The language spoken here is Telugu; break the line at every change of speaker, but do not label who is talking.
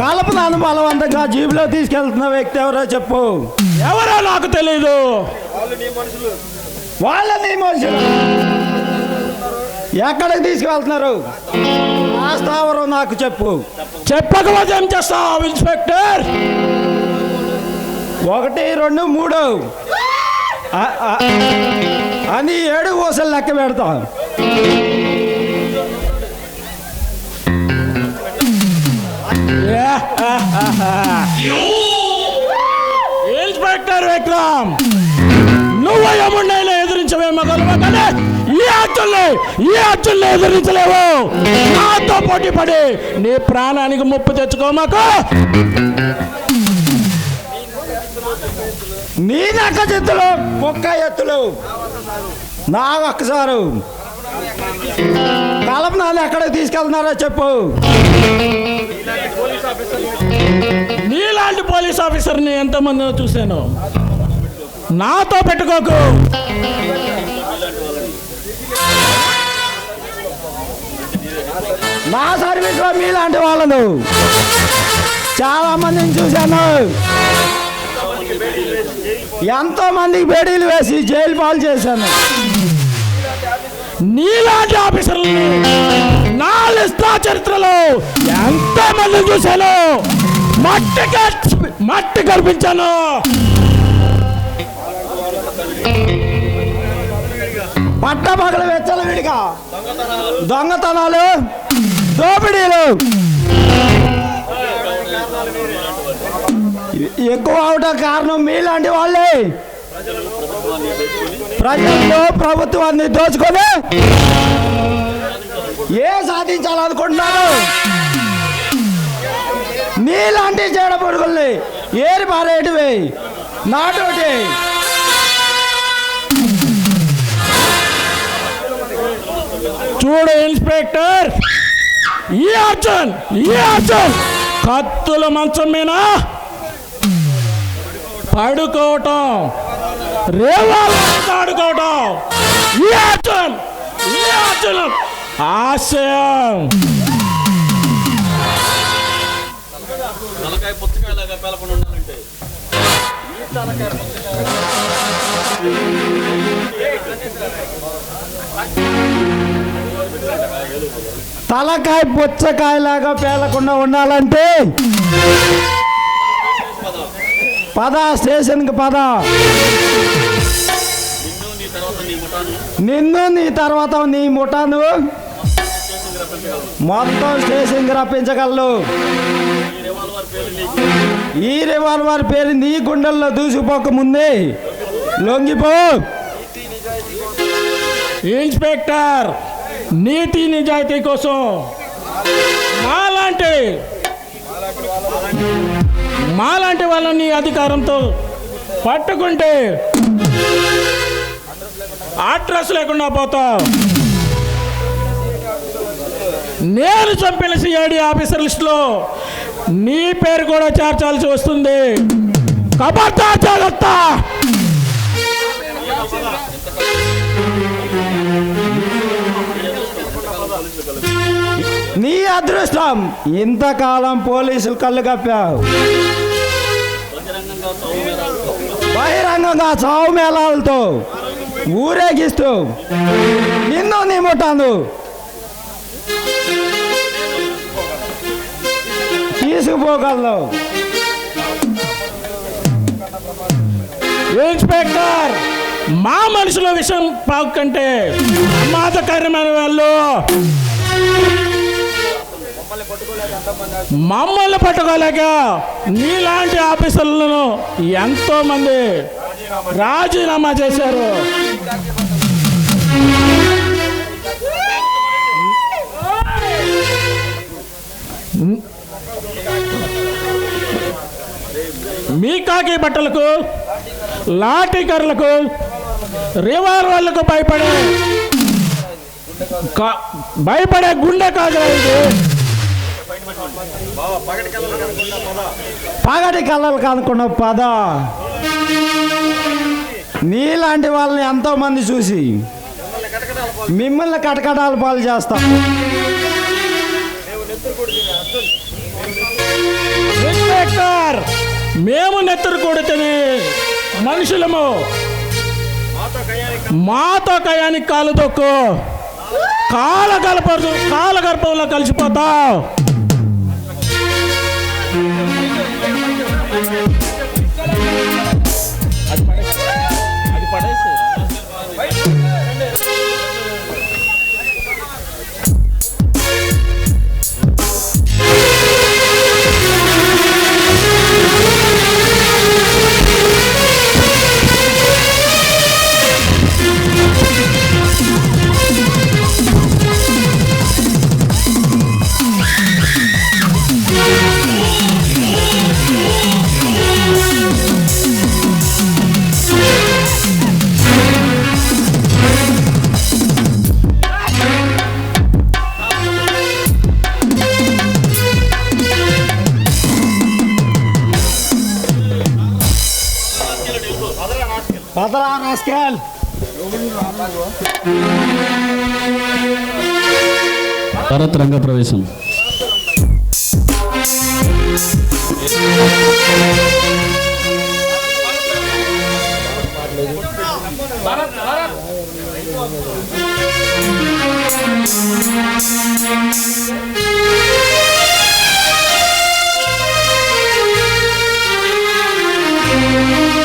కలపనాను బలవంతంగా జీబులో తీసుకెళ్తున్న వ్యక్తి ఎవరో చెప్పు.
ఎవరో నాకు తెలీదు.
వాళ్ళని మనుషులు. ఎక్కడికి తీసుకువెళ్తున్నారు? ఆ స్థావరం నాకు చెప్పు.
చెప్పకపోతే ఏం చేస్తావు ఇన్స్పెక్టర్?
ఒకటి రెండు మూడు. అని ఏడు ఊసలు లెక్క పెడతాం.
ఇన్స్పెక్టర్ విక్రమ్ నువ్వు ఎముండైనా ఎదిరించవే కలవా కానీ ఈ అచ్చుల్ని ఈ అచ్చుల్ని ఎదిరించలేవు. నాతో పోటీ పడి నీ ప్రాణానికి ముప్పు తెచ్చుకోమాకు.
నీ నక్క చెత్తులు కుక్క ఎత్తులు. నా ఒక్కసారు. కలపనాలు ఎక్కడికి తీసుకెళ్తున్నారో చెప్పు.
నీలాంటి పోలీస్ ఆఫీసర్ని ఎంతమంది చూశాను. నాతో పెట్టుకోకు.
నా సర్వీస్లో మీలాంటి వాళ్ళను చాలా మందిని చూశాను. ఎంతో మందికి బేడీలు వేసి జైలు పాలు చేశాను.
నీలాంటి ఆఫీసర్లని నా లిస్టా చరిత్రలో ఎంతో మంది చూశాను. మట్టి మట్టి కనిపించాను
పట్ట పగలు వెచ్చల విడిగా. దొంగతనాలు దోపిడీలు. ఎక్కువ అవటం కారణం మీలాంటి వాళ్ళే. ప్రజల్లో ప్రభుత్వాన్ని దోచుకొని ఏ సాధించాలనుకుంటున్నారు? నీలాంటి జడ పొడుగుల్ని ఏరి పారేటివి. నాటోటి.
చూడు ఇన్స్పెక్టర్. ఈ అర్జున్ ఈ అర్జున్ కత్తుల మంచం మీద పడుకోవటం. రేవాళ్ళతో ఆడుకోవటం. ఈ అర్జున్ ఈ అర్జున్ ఆశయం.
తలకాయ పుచ్చకాయలాగా పేలకుండా ఉండాలంటే.
తలకాయ పుచ్చకాయలాగా పేలకుండా ఉండాలంటే పద స్టేషన్కి పద.
నిన్ను నీ తర్వాత నీ ముఠాను.
మొత్తం స్టేషన్కి రప్పించగలరు.
ఈ రివాల్వర్ పేరు నీకు.
ఈ రివాల్వర్ పేరు నీ గుండెల్లో దూసిపోక ముందే. లొంగిపో.
ఇన్స్పెక్టర్ నీతి నిజాయితీ కోసం. మాలాంటి. మాలాంటి వాళ్ళని అధికారంతో పట్టుకుంటే అడ్రస్ లేకుండా పోతాం నేను చంపిన సిఐడి ఆఫీసర్ లిస్టులో నీ పేరు కూడా చేర్చాల్సి వస్తుంది. కబర్తా జాగ్రత్త!
నీ అదృష్టం. ఇంతకాలం పోలీసులు కళ్ళు కప్పావు.
బహిరంగంగా చావు
మేళాలతో ఊరేగిస్తూ నిన్ను నీ ముఠాను తీసుకుపోగలవు
ఇన్స్పెక్టర్ మా మనుషుల విషయం పాకు కంటే ప్రమాదకరమైన వాళ్ళు. మమ్మల్ని పట్టుకోలేక నీలాంటి ఆఫీసర్లను ఎంతో మంది రాజీనామా చేశారు. మీ కాకి బట్టలకు లాఠీకర్లకు రివాల్వర్లకు భయపడే భయపడే గుండె కాదు ఇది.
పగటి కళ్ళలు కనుక్కున్న పద. నీలాంటి వాళ్ళని ఎంతో మంది చూసి మిమ్మల్ని కటకటాల పాలు చేస్తాం.
మేము నెత్తరు కొడితేనే మనుషులము. మాతో కయానికి కాలు తొక్కు. కాల కలపదు కాల గర్భంలో కలిసిపోతావు
Al parecer.
పదరా రాస్కెల్
భారత్ రంగ ప్రవేశం
ఆ